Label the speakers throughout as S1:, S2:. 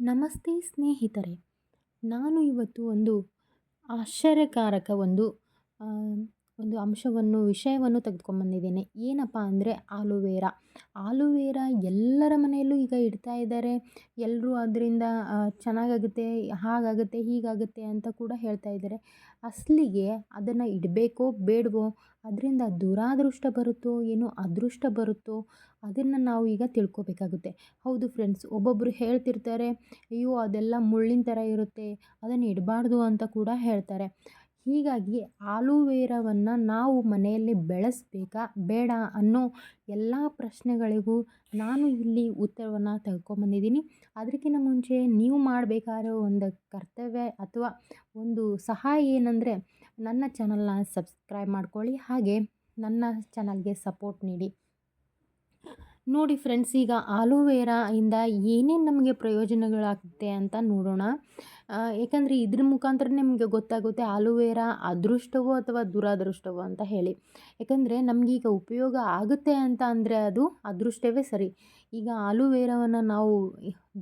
S1: ನಮಸ್ತೆ ಸ್ನೇಹಿತರೆ. ನಾನು ಇವತ್ತು ಒಂದು ಆಶ್ಚರ್ಯಕಾರಕ ಒಂದು ಒಂದು ಅಂಶವನ್ನು, ವಿಷಯವನ್ನು ತೆಗೆದುಕೊಂಬಂದಿದ್ದೇನೆ ಏನಪ್ಪ ಅಂದರೆ ಆಲುವೇರಾ. ಆಲುವೇರಾ ಎಲ್ಲರ ಮನೆಯಲ್ಲೂ ಈಗ ಇಡ್ತಾ ಇದ್ದಾರೆ. ಎಲ್ಲರೂ ಅದರಿಂದ ಚೆನ್ನಾಗಾಗುತ್ತೆ, ಹಾಗಾಗುತ್ತೆ, ಹೀಗಾಗುತ್ತೆ ಅಂತ ಕೂಡ ಹೇಳ್ತಾ ಇದ್ದಾರೆ. ಅಸಲಿಗೆ ಅದನ್ನು ಇಡಬೇಕೋ, ಬೇಡವೋ, ಅದರಿಂದ ದುರಾದೃಷ್ಟ ಬರುತ್ತೋ, ಏನೋ ಅದೃಷ್ಟ ಬರುತ್ತೋ, ಅದನ್ನು ನಾವು ಈಗ ತಿಳ್ಕೊಬೇಕಾಗುತ್ತೆ. ಹೌದು ಫ್ರೆಂಡ್ಸ್ ಒಬ್ಬೊಬ್ಬರು ಹೇಳ್ತಿರ್ತಾರೆ, ಅಯ್ಯೋ ಅದೆಲ್ಲ ಮುಳ್ಳಿನ ಥರ ಇರುತ್ತೆ, ಅದನ್ನು ಇಡಬಾರ್ದು ಅಂತ ಕೂಡ ಹೇಳ್ತಾರೆ. ಹೀಗಾಗಿ ಆಲುವೇರಾವನ್ನು ನಾವು ಮನೆಯಲ್ಲಿ ಬೆಳೆಸಬೇಕಾ, ಬೇಡ ಅನ್ನೋ ಎಲ್ಲ ಪ್ರಶ್ನೆಗಳಿಗೂ ನಾನು ಇಲ್ಲಿ ಉತ್ತರವನ್ನು ತೆಗೆದ್ಕೊಂಬಂದಿದ್ದೀನಿ ಅದಕ್ಕಿಂತ ಮುಂಚೆ ನೀವು ಮಾಡಬೇಕಾಗಿರೋ ಒಂದು ಕರ್ತವ್ಯ ಅಥವಾ ಒಂದು ಸಹಾಯ ಏನಂದರೆ ನನ್ನ ಚಾನಲ್ನ ಸಬ್ಸ್ಕ್ರೈಬ್ ಮಾಡ್ಕೊಳ್ಳಿ, ಹಾಗೆ ನನ್ನ ಚಾನಲ್ಗೆ ಸಪೋರ್ಟ್ ನೀಡಿ. ನೋಡಿ ಫ್ರೆಂಡ್ಸ್, ಈಗ ಆಲೋವೆರಾಯಿಂದ ಏನೇನು ನಮಗೆ ಪ್ರಯೋಜನಗಳಾಗುತ್ತೆ ಅಂತ ನೋಡೋಣ. ಏಕೆಂದರೆ ಇದ್ರ ಮುಖಾಂತರ ನಿಮಗೆ ಗೊತ್ತಾಗುತ್ತೆ ಆಲೋವೆರಾ ಅದೃಷ್ಟವೋ ಅಥವಾ ದುರಾದೃಷ್ಟವೋ ಅಂತ ಹೇಳಿ. ಯಾಕಂದರೆ ನಮಗೀಗ ಉಪಯೋಗ ಆಗುತ್ತೆ ಅಂತ ಅಂದರೆ ಅದು ಅದೃಷ್ಟವೇ ಸರಿ. ಈಗ ಆಲೋವೆರಾವನ್ನು ನಾವು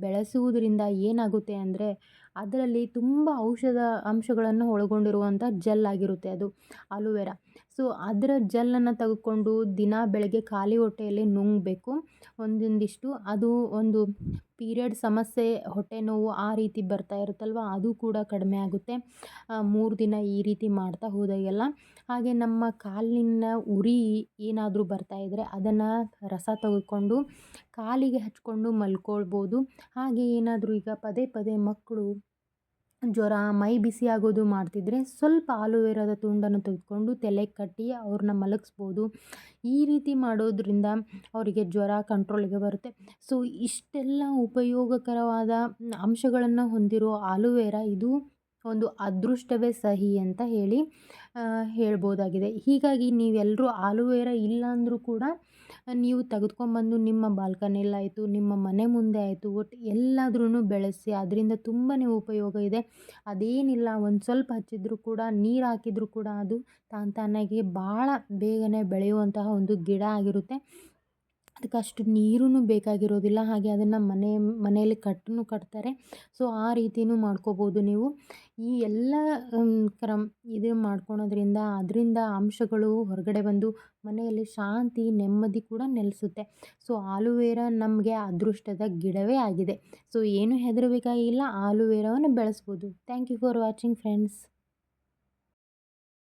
S1: ಬೆಳೆಸುವುದರಿಂದ ಏನಾಗುತ್ತೆ ಅಂದರೆ ಅದರಲ್ಲಿ ತುಂಬ ಔಷಧ ಅಂಶಗಳನ್ನು ಒಳಗೊಂಡಿರುವಂಥ ಜೆಲ್ ಆಗಿರುತ್ತೆ ಅದು, ಆಲುವೆರಾ. ಸೊ ಅದರ ಜೆಲ್ಲನ್ನು ತೆಗೆದುಕೊಂಡು ದಿನ ಬೆಳಗ್ಗೆ ಖಾಲಿ ಹೊಟ್ಟೆಯಲ್ಲಿ ನುಂಗಬೇಕು. ಒಂದೊಂದಿಷ್ಟು, ಅದು ಒಂದು ಪೀರಿಯಡ್ ಸಮಸ್ಯೆ, ಹೊಟ್ಟೆ ನೋವು ಆ ರೀತಿ ಬರ್ತಾ ಇರುತ್ತಲ್ವ? ಅದು ಕೂಡ ಕಡಿಮೆ ಆಗುತ್ತೆ. ಮೂರು ದಿನ ಈ ರೀತಿ ಮಾಡ್ತಾ ಹೋದಾಗೆಲ್ಲ. ಹಾಗೆ ನಮ್ಮ ಕಾಲಿನ ಉರಿ ಏನಾದರೂ ಬರ್ತಾ ಇದ್ದರೆ ಅದನ್ನು ರಸ ತೆಗೆದುಕೊಂಡು ಕಾಲಿಗೆ ಹಚ್ಕೊಂಡು ಮಲ್ಕೊಳ್ಬೋದು. ಹಾಗೆ ಏನಾದರೂ ಈಗ ಪದೇ ಪದೇ ಮಕ್ಕಳು ಜ್ವರ, ಮೈ ಬಿಸಿ ಆಗೋದು ಮಾಡ್ತಿದ್ರೆ ಸ್ವಲ್ಪ ಆಲೋವೆರಾದ ತುಂಡನ್ನು ತೆಗೆದುಕೊಂಡು ತಲೆಗೆ ಕಟ್ಟಿ ಅವ್ರನ್ನ ಮಲಗಿಸ್ಬೋದು. ಈ ರೀತಿ ಮಾಡೋದ್ರಿಂದ ಅವರಿಗೆ ಜ್ವರ ಕಂಟ್ರೋಲಿಗೆ ಬರುತ್ತೆ. ಸೊ, ಇಷ್ಟೆಲ್ಲ ಉಪಯೋಗಕರವಾದ ಅಂಶಗಳನ್ನು ಹೊಂದಿರೋ ಆಲೋವೆರಾ ಇದು? ಒಂದು ಅದೃಷ್ಟವೇ ಸಹಿ ಅಂತ ಹೇಳಿ ಹೇಳ್ಬೋದಾಗಿದೆ. ಹೀಗಾಗಿ ನೀವೆಲ್ಲರೂ ಆಲೋವೇರ ಇಲ್ಲ ಅಂದರೂ ಕೂಡ ನೀವು ತೆಗೆದ್ಕೊಂಬಂದು ನಿಮ್ಮ ಬಾಲ್ಕನಿಯಲ್ಲಾಯಿತು, ನಿಮ್ಮ ಮನೆ ಮುಂದೆ ಆಯಿತು ಒಟ್ಟು ಎಲ್ಲಾದ್ರೂ ಬೆಳೆಸಿ ಅದರಿಂದ ತುಂಬಾ ಉಪಯೋಗ ಇದೆ. ಅದೇನಿಲ್ಲ, ಒಂದು ಸ್ವಲ್ಪ ಹಚ್ಚಿದರೂ ಕೂಡ, ನೀರು ಹಾಕಿದರೂ ಕೂಡ ಅದು ತಾನು ತಾನಾಗಿ ಭಾಳ ಬೇಗನೆ ಬೆಳೆಯುವಂತಹ ಒಂದು ಗಿಡ ಆಗಿರುತ್ತೆ. ಅದಕ್ಕೆ ಅಷ್ಟು ನೀರೂ ಬೇಕಾಗಿರೋದಿಲ್ಲ. ಹಾಗೆ ಅದನ್ನು ಮನೆ, ಮನೆಯಲ್ಲಿ ಕಟ್ಟನ್ನು ಕಟ್ತಾರೆ. ಸೊ, ಆ ರೀತಿಯೂ ಮಾಡ್ಕೋಬೋದು ನೀವು. ಈ ಎಲ್ಲ ಕ್ರಮ ಇದು ಮಾಡ್ಕೊಳೋದ್ರಿಂದ ಅದರಿಂದ ಅಂಶಗಳು ಹೊರಗಡೆ ಬಂದು ಮನೆಯಲ್ಲಿ ಶಾಂತಿ, ನೆಮ್ಮದಿ ಕೂಡ ನೆಲೆಸುತ್ತೆ. ಸೊ, ಆಲುವೇರಾ ನಮಗೆ ಅದೃಷ್ಟದ ಗಿಡವೇ ಆಗಿದೆ. ಸೊ, ಏನು ಹೆದರಬೇಕಾಗಿಲ್ಲ. ಆಲುವೇರಾವನ್ನು ಬೆಳೆಸ್ಬೋದು. Thank you for watching friends